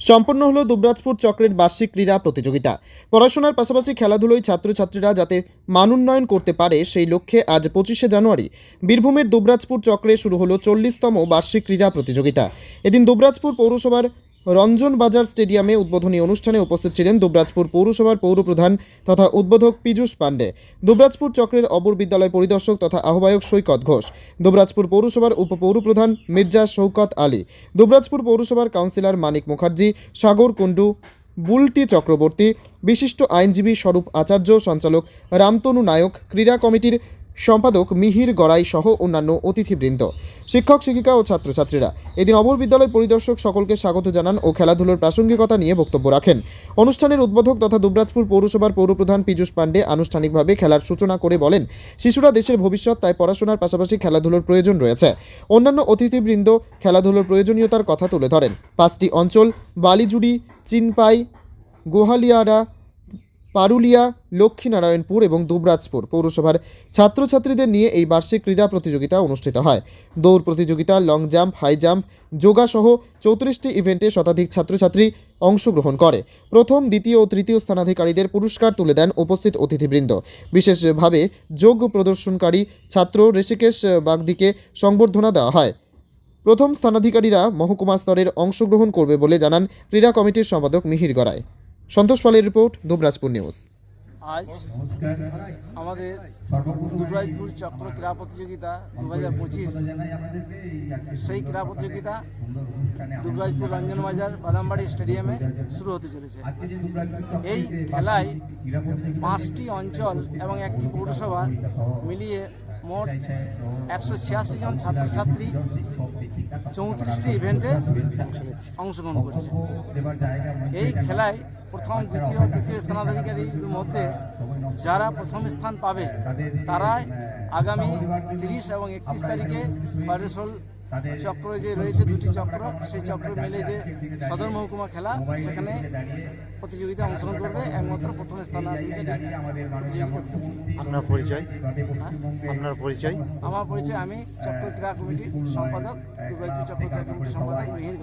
সম্পন্ন হলো দুবরাজপুর চক্রের বার্ষিক ক্রীড়া প্রতিযোগিতা। পড়াশোনার পাশাপাশি খেলাধুলোয় ছাত্রছাত্রীরা যাতে মানোন্নয়ন করতে পারে সেই লক্ষ্যে আজ পঁচিশে জানুয়ারি বীরভূমের দুবরাজপুর চক্রে শুরু হলো চল্লিশতম বার্ষিক ক্রীড়া প্রতিযোগিতা। এদিন দুবরাজপুর পৌরসভার রঞ্জন বাজার স্টেডিয়ামে উদ্বোধনী অনুষ্ঠানে উপস্থিত ছিলেন দুবরাজপুর পৌরসভার পৌরপ্রধান তথা উদ্বোধক পীযূষ পাণ্ডে, দুবরাজপুর চক্রের অবর বিদ্যালয় পরিদর্শক তথা আহ্বায়ক সৈকত ঘোষ, দুবরাজপুর পৌরসভার উপপৌরপ্রধান মির্জা শৌকত আলী, দুবরাজপুর পৌরসভার কাউন্সিলর মানিক মুখার্জি, সাগর কুণ্ডু, বুলটি চক্রবর্তী, বিশিষ্ট আইনজীবী স্বরূপ আচার্য সঞ্চালক রামতনু নায়ক, ক্রীড়া কমিটির সম্পাদক মিহির গড়াই সহ অন্যান্য অতিথিবৃন্দ। শিক্ষক, শিক্ষিকা ও ছাত্রছাত্রীরা এদিন অবর বিদ্যালয় পরিদর্শক সকলকে স্বাগত জানান ও খেলাধুলোর প্রাসঙ্গিকতা নিয়ে বক্তব্য রাখেন। অনুষ্ঠানের উদ্বোধক তথা দুবরাজপুর পৌরসভার পৌরপ্রধান পীযূষ পাণ্ডে আনুষ্ঠানিকভাবে খেলার সূচনা করে বলেন, শিশুরা দেশের ভবিষ্যৎ, তাই পড়াশোনার পাশাপাশি খেলাধুলোর প্রয়োজন রয়েছে। অন্যান্য অতিথিবৃন্দ খেলাধুলোর প্রয়োজনীয়তার কথা তুলে ধরেন। পাঁচটি অঞ্চল, বালিজুড়ি, চিনপাই, গোহালিয়ারা পারুলিয়া, লক্ষ্মীনারায়ণপুর এবং দুবরাজপুর। পৌরসভার ছাত্রছাত্রীদের নিয়ে এই বার্ষিক ক্রীড়া প্রতিযোগিতা অনুষ্ঠিত হয়। দৌড় প্রতিযোগিতা, long jump, high jump, yoga সহ চৌত্রিশটি ইভেন্টে শতাধিক ছাত্রছাত্রী অংশগ্রহণ করে। প্রথম, দ্বিতীয় ও তৃতীয় স্থানাধিকারীদের পুরস্কার তুলে দেন উপস্থিত অতিথিবৃন্দ। বিশেষভাবে যোগ প্রদর্শনকারী ছাত্র ঋষিকেশ বাগদিকে সংবর্ধনা দেওয়া হয়। প্রথম স্থানাধিকারীরা মহকুমা স্তরের অংশগ্রহণ করবে বলে জানান ক্রীড়া কমিটির সম্পাদক মিহির গড়াই। সন্তোষ পালের রিপোর্ট দুবরাজপুর নিউজ। আজ আমাদের দুবরাজপুর চক্র ক্রীড়া প্রতিযোগিতা দু হাজার পঁচিশ। সেই ক্রীড়া প্রতিযোগিতা দুবরাজপুর রঞ্জন রঞ্জনবাজার বাদামবাড়ি স্টেডিয়ামে শুরু হতে চলেছে। এই খেলায় পাঁচটি অঞ্চল এবং একটি পৌরসভা মিলিয়ে মোট একশো ছিয়াশি জন ছাত্রছাত্রী চৌত্রিশটি ইভেন্টে অংশগ্রহণ করছে। এই খেলায় প্রথম দ্বিতীয় তৃতীয় স্থানাধিকারীর মধ্যে যারা প্রথম স্থান পাবে তারাই আগামী তিরিশ এবং একত্রিশ তারিখে পারেসল চক্র যে রয়েছে দুটি চক্র সেই চক্র মিলে যে সদর মহকুমা খেলা সেখানে প্রতিযোগিতায় অংশগ্রহণ করবে একমাত্র প্রথম স্থানাধিকারী প্রতিযোগিতা আপনার পরিচয়? আপনার পরিচয়? আমার পরিচয় আমি চক্র ক্রীড়া কমিটির সম্পাদক দুর্গাপুর চক্র ক্রীড়া কমিটির সম্পাদক মিহির।